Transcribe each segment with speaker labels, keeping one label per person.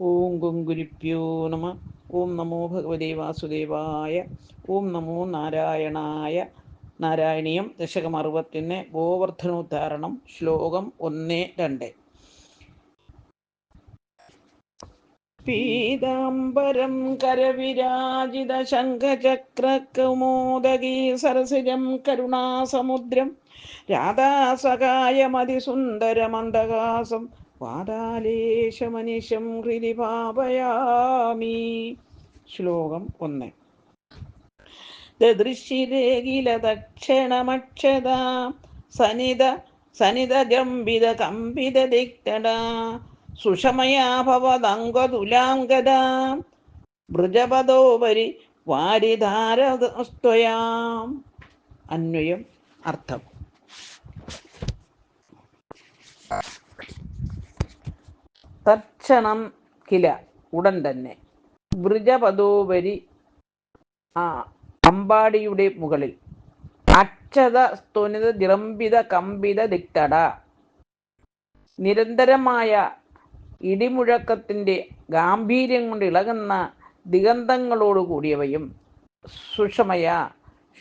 Speaker 1: ഓം ഗുങ്കുരിപ്യോ നമ. ഓം നമോ ഭഗവതേ വാസുദേവായ. ഓം നമോ നാരായണായ. നാരായണീയം ദശകം അറുപത്തിന് ഗോവർദ്ധനോദ്ധാരണം ശ്ലോകം ഒന്ന് രണ്ട്. പീതാംബരം കരവിരാജിത ശംഖചക്രകൗമോദകീ സരസിജം കരുണാസമുദ്രം രാധാസകായമതിസുന്ദരമന്ദഹാസം വാതാലേശമനിശം ഹൃദി പാപയാമി. ശ്ലോകം ഒന്ന്. ദൃശ്യരേഖിലതക്ഷണമക്ഷത സനിത സനിത ഗംഭിത കമ്പിത ദിക്തട സുഷമയാ ഭവതംഗതുലാംഗത മൃജപദോപരി വാരിധാരസ്ത്വയാം അന്വയം അർത്ഥം. തക്ഷണം കില ഉടൻ തന്നെ. വൃജപദോപരി ആ അമ്പാടിയുടെ മുകളിൽ. അക്ഷത സ്തുനിത ദ്രംബിത കമ്പിത ദിക്തട. നിരന്തരമായ ഇടിമുഴക്കത്തിന്റെ ഗാംഭീര്യം കൊണ്ട് ഇളകുന്ന ദിഗന്ധങ്ങളോട് കൂടിയവയും സുഷമയ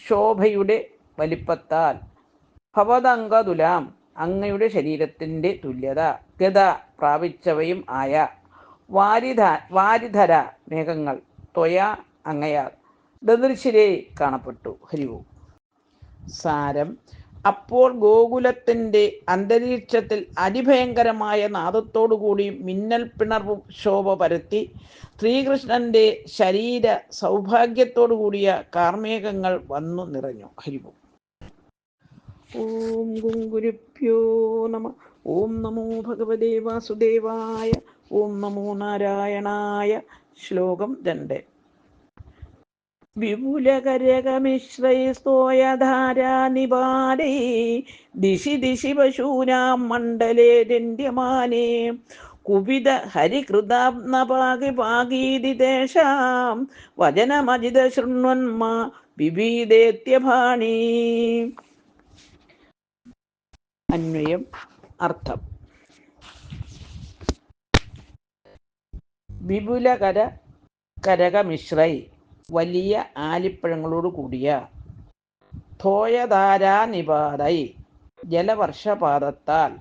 Speaker 1: ശോഭയുടെ വലിപ്പത്താൽ ഭവതംഗതുലാം അങ്ങയുടെ ശരീരത്തിന്റെ തുല്യത ഗത പ്രാപിച്ചവയും ആയ വാരിധ വാരിധര മേഘങ്ങൾ ത്വയ അങ്ങയാൽ ദദൃശിരെ കാണപ്പെട്ടു. ഹരിവും സാരം അപ്പോൾ ഗോകുലത്തിന്റെ അന്തരീക്ഷത്തിൽ അതിഭയങ്കരമായ നാദത്തോടുകൂടി മിന്നൽ പിണർവും ശോഭ പരത്തി. ശ്രീകൃഷ്ണന്റെ ശരീര സൗഭാഗ്യത്തോടു കൂടിയ കാർമേഘങ്ങൾ വന്നു നിറഞ്ഞു. ഹരിവും ഓം ഗുങ്കുരുപ്യോ നമ. ഓം നമോ ഭഗവതേ വാസുദേവായ. ഓം നമോ നാരായണായ. ശ്ലോകം രണ്ട്. വിപുലകരകമിശ്രൈസ്തോയധാരാനിപാലേ ദിശി ദിശി പശൂനാം മണ്ഡലേ രണ്യമാനേ കുപിത പാകീതി തേഷാം വചനമജിത ശൃണ്വന്മ വിഭീദേത്യഭാണി അന്വയം അർത്ഥം. വിപുലകര കരകമിശ്രൈ വലിയ ആലിപ്പഴങ്ങളോട് കൂടിയ തോയധാരാനിപാതൈ ജലവർഷപാതത്താൽ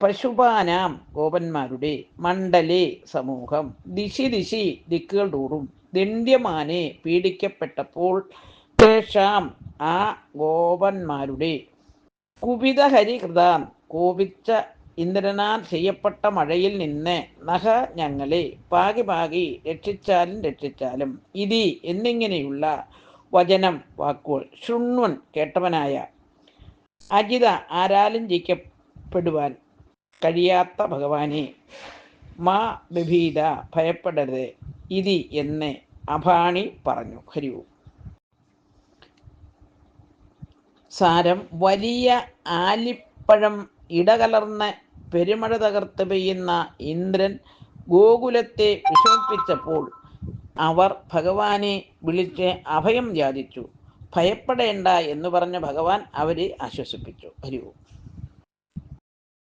Speaker 1: പശുപാനാം ഗോപന്മാരുടെ മണ്ഡലേ സമൂഹം. ദിശി ദിശി ദിക്കുകൾ തോറും ദണ്ഡ്യമാനെ പീഡിക്കപ്പെട്ടപ്പോൾ തേഷാം ആ ഗോപന്മാരുടെ കുപിതഹരികൃതാം കോപിച്ച ഇന്ദ്രനാൽ ചെയ്യപ്പെട്ട മഴയിൽ നിന്ന് നഹ ഞങ്ങളെ പാകി പാകി രക്ഷിച്ചാലും രക്ഷിച്ചാലും. ഇതി എന്നിങ്ങനെയുള്ള വചനം വാക്കുകൾ ശൃണ്വൻ കേട്ടവനായ അജിത ആരാലും ജയിക്കപ്പെടുവാൻ കഴിയാത്ത ഭഗവാനെ മാ ബഭീത ഭയപ്പെടരുത് ഇതി എന്ന് അഭാണി പറഞ്ഞു. ഹരിവു സാരം വലിയ ആലിപ്പഴം ഇടകലർന്ന് പെരുമഴ തകർത്ത് പെയ്യുന്ന ഇന്ദ്രൻ ഗോകുലത്തെ വിഷമിപ്പിച്ചപ്പോൾ അവർ ഭഗവാനെ വിളിച്ച് അഭയം യാചിച്ചു. ഭയപ്പെടേണ്ട എന്ന് പറഞ്ഞ ഭഗവാൻ അവരെ ആശ്വസിപ്പിച്ചു. ഹരിവും